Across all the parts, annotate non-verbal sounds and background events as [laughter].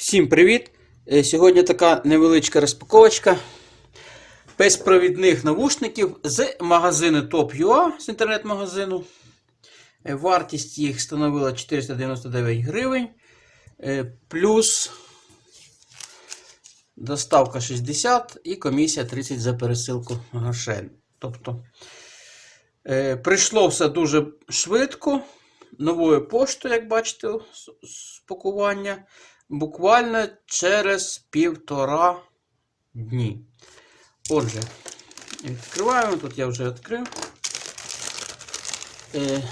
Всім привіт! Е, Сьогодні така невеличка розпаковочка безпровідних навушників з магазину Top.ua з інтернет-магазину. Е, Вартість їх становила 499 гривень. Е, Плюс доставка 60 і комісія 30 за пересилку грошей. Тобто прийшло все дуже швидко. Новою поштою, як бачите, з пакування. Буквально через півтора дні. Отже, відкриваємо. Тут я вже відкрив. Е,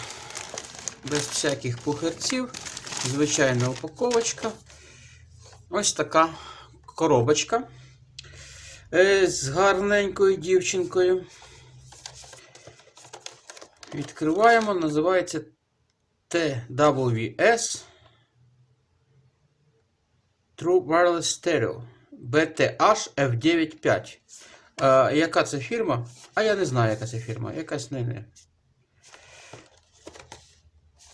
без всяких пухарців. Звичайна упаковочка. Ось така коробочка. Е, з гарненькою дівчинкою. Відкриваємо, називається TWS True Wireless Stereo BTH F95. А, яка це фірма? А я не знаю, яка це фірма. Якась не. не.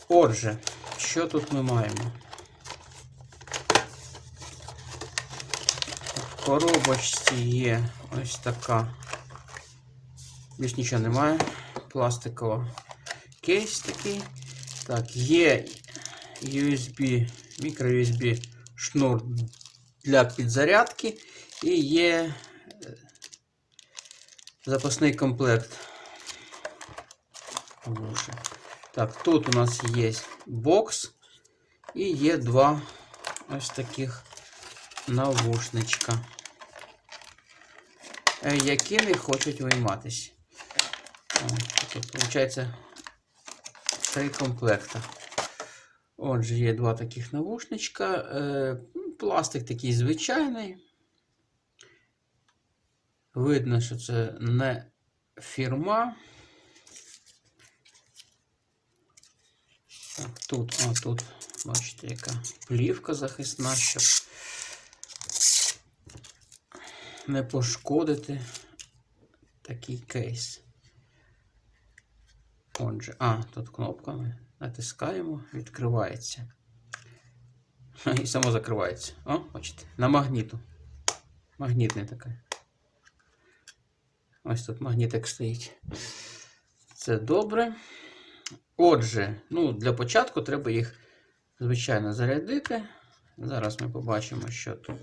Отже, що тут ми маємо? В коробочці є ось така. Більш нічого немає. Пластикова кейс такий. Так, є USB, мікро-USB шнур для підзарядки і є е, запасний комплект. Так, тут у нас є бокс і є два ось таких навушничка, е, які не хочуть вийматися. О, виходить, три комплекта. Отже, є два таких навушничка. Е, пластик такий звичайний. Видно, що це не фірма. Так, тут, а тут, бачите, яка плівка захисна, щоб не пошкодити такий кейс. Отже, а, тут кнопками натискаємо, відкривається. І само закривається. О, бачите, на магніту. Магнітне таке. Ось тут магнітик стоїть. Це добре. Отже, ну, для початку треба їх, звичайно, зарядити. Зараз ми побачимо, що тут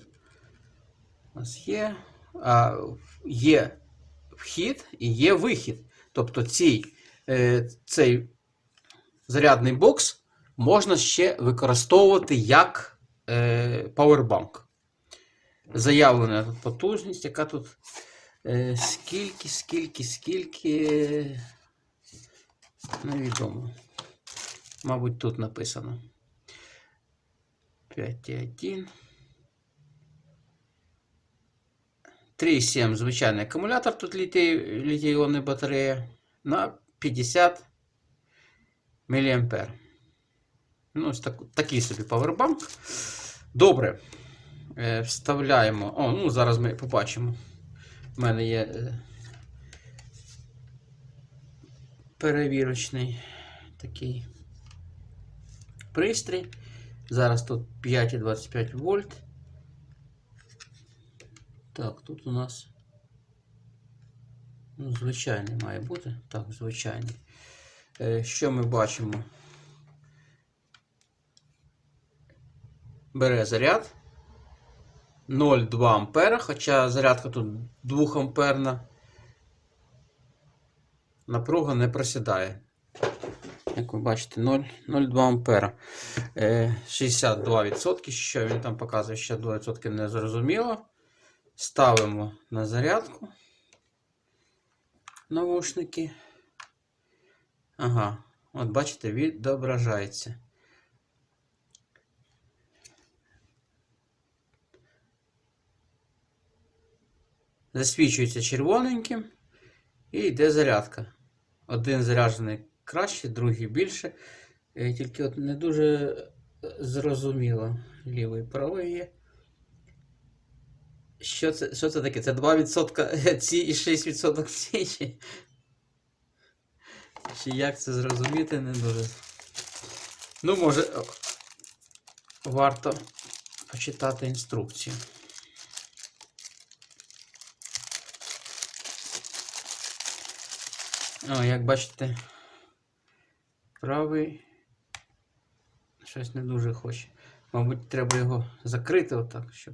у нас є. А, є вхід і є вихід. Тобто цей, е, цей зарядний бокс можна ще використовувати як е, павербанк. Заявлена потужність, яка тут е, скільки, скільки, скільки. Невідомо. Мабуть, тут написано. 5,1. 3,7 звичайний акумулятор, тут літій, літій-іонна батарея на 50 мА. Ну, ось так, такий собі павербанк. Добре. Е, вставляємо. О, ну зараз ми побачимо. У мене є е, перевірочний такий пристрій. Зараз тут 5,25 вольт. Так, тут у нас ну, звичайний має бути. Так, звичайний. Е, Що ми бачимо? Бере заряд 0,2 ампера, хоча зарядка тут 2 амперна. Напруга не просідає. Як ви бачите, 0,02 ампера. Е, 62%. Що він там показує? 62% не зрозуміло. Ставимо на зарядку навушники. Ага, от бачите, відображається. Засвічується червоненьким і йде зарядка. Один заряджений краще, другий більше. Е, Тільки от не дуже е, зрозуміло. Лівий правий є. Що це, що це таке? Це 2% [laughs] ці і 6% ці. Чи, як це зрозуміти, не дуже. Ну, може, варто почитати інструкцію. О, як бачите, правий щось не дуже хоче. Мабуть, треба його закрити отак, щоб,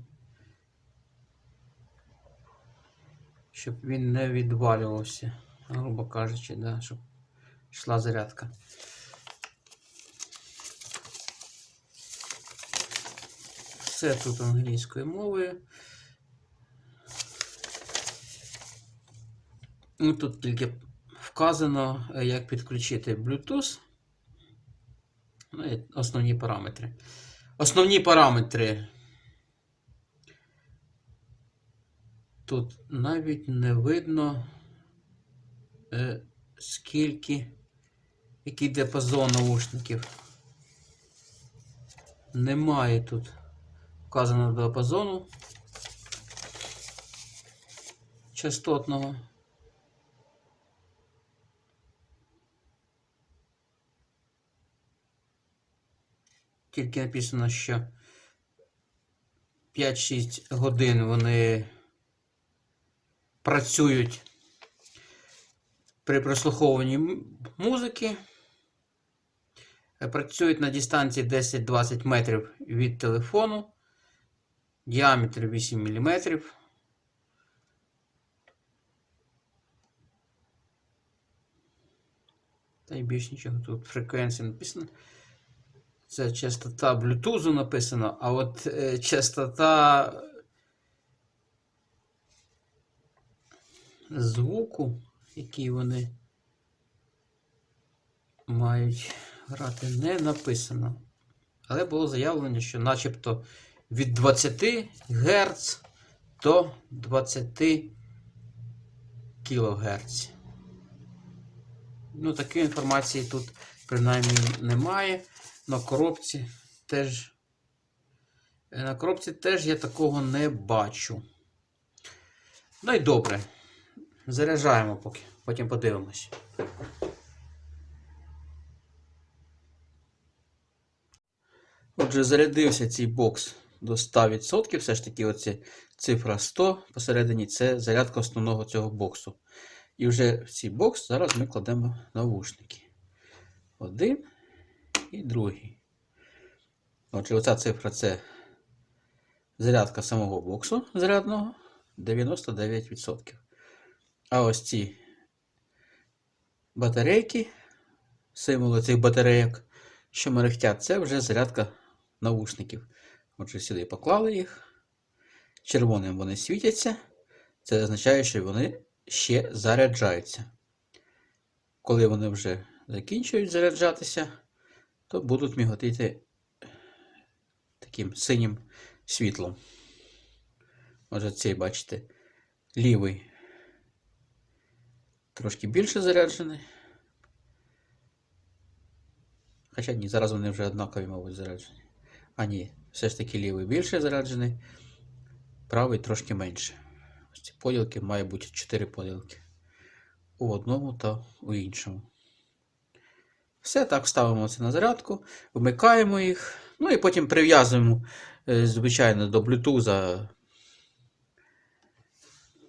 щоб він не відвалювався, грубо кажучи, да, щоб йшла зарядка. Все тут англійською мовою. Ну, тут тільки вказано, е, як підключити Bluetooth. Ну, і основні параметри. Основні параметри. Тут навіть не видно, е, скільки, який діапазон наушників. Немає тут вказаного діапазону частотного. Тільки написано, що 5-6 годин вони працюють при прослуховуванні музики. Працюють на дистанції 10-20 метрів від телефону. Діаметр 8 мм. Та й більш нічого тут фреквенція написано. Це частота Bluetooth написано, а от е, частота звуку, який вони мають грати, не написано. Але було заявлено, що начебто від 20 Гц до 20 кГц. Ну, такої інформації тут принаймні немає. На коробці теж. На коробці теж я такого не бачу. Ну і добре. Заряджаємо поки, потім подивимось. Отже, зарядився цей бокс до 100%. Все ж таки, оці цифра 100 посередині це зарядка основного цього боксу. І вже в цей бокс зараз ми кладемо навушники. Один і другий. Отже, оця цифра це зарядка самого боксу зарядного 99%. А ось ці батарейки, символи цих батарейок, що мерехтять, це вже зарядка навушників. Отже, сюди поклали їх. Червоним вони світяться. Це означає, що вони ще заряджаються. Коли вони вже закінчують заряджатися, то будуть міготити таким синім світлом. Може, цей, бачите, лівий трошки більше заряджений. Хоча ні, зараз вони вже однакові, мабуть, заряджені. А ні, все ж таки лівий більше заряджений, правий трошки менше. Ось ці поділки має бути 4 поділки. У одному та у іншому. Все, так ставимо це на зарядку, вмикаємо їх, ну і потім прив'язуємо, е, звичайно, до Bluetooth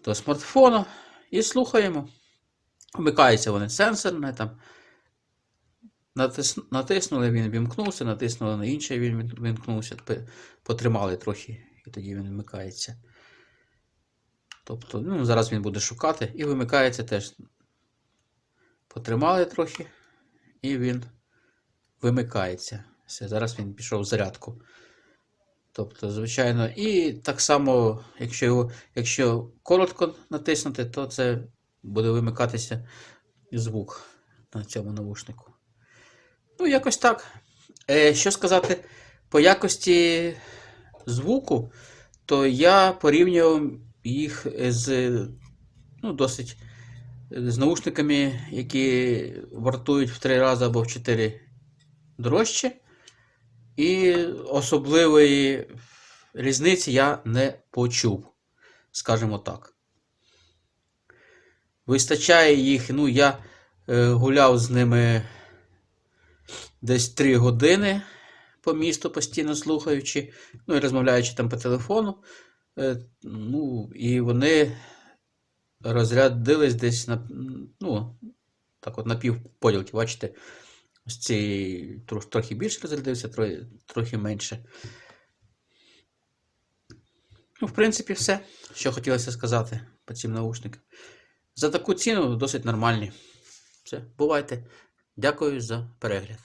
до смартфона і слухаємо. Вмикаються вони сенсорне, там. Натис... Натиснули, він вімкнувся, натиснули на інше, він вімкнувся, потримали трохи, і тоді він вмикається. Тобто, ну, зараз він буде шукати і вимикається теж. Потримали трохи, і він вимикається. Все, зараз він пішов в зарядку. Тобто, звичайно, і так само, якщо, його, якщо коротко натиснути, то це буде вимикатися звук на цьому навушнику. Ну, якось так. Е, що сказати по якості звуку, то я порівнював їх з ну, досить з наушниками, які вартують в 3 рази або в 4 дорожче. І особливої різниці я не почув, скажімо так. Вистачає їх, ну, я е, гуляв з ними десь 3 години по місту, постійно слухаючи, ну і розмовляючи там по телефону. Е, Ну, і вони розрядились десь на, ну, так от на півподілки, бачите, ось цей трохи більше розрядився, трохи менше. Ну, в принципі, все, що хотілося сказати по цим наушникам. За таку ціну досить нормальні. Все, бувайте. Дякую за перегляд.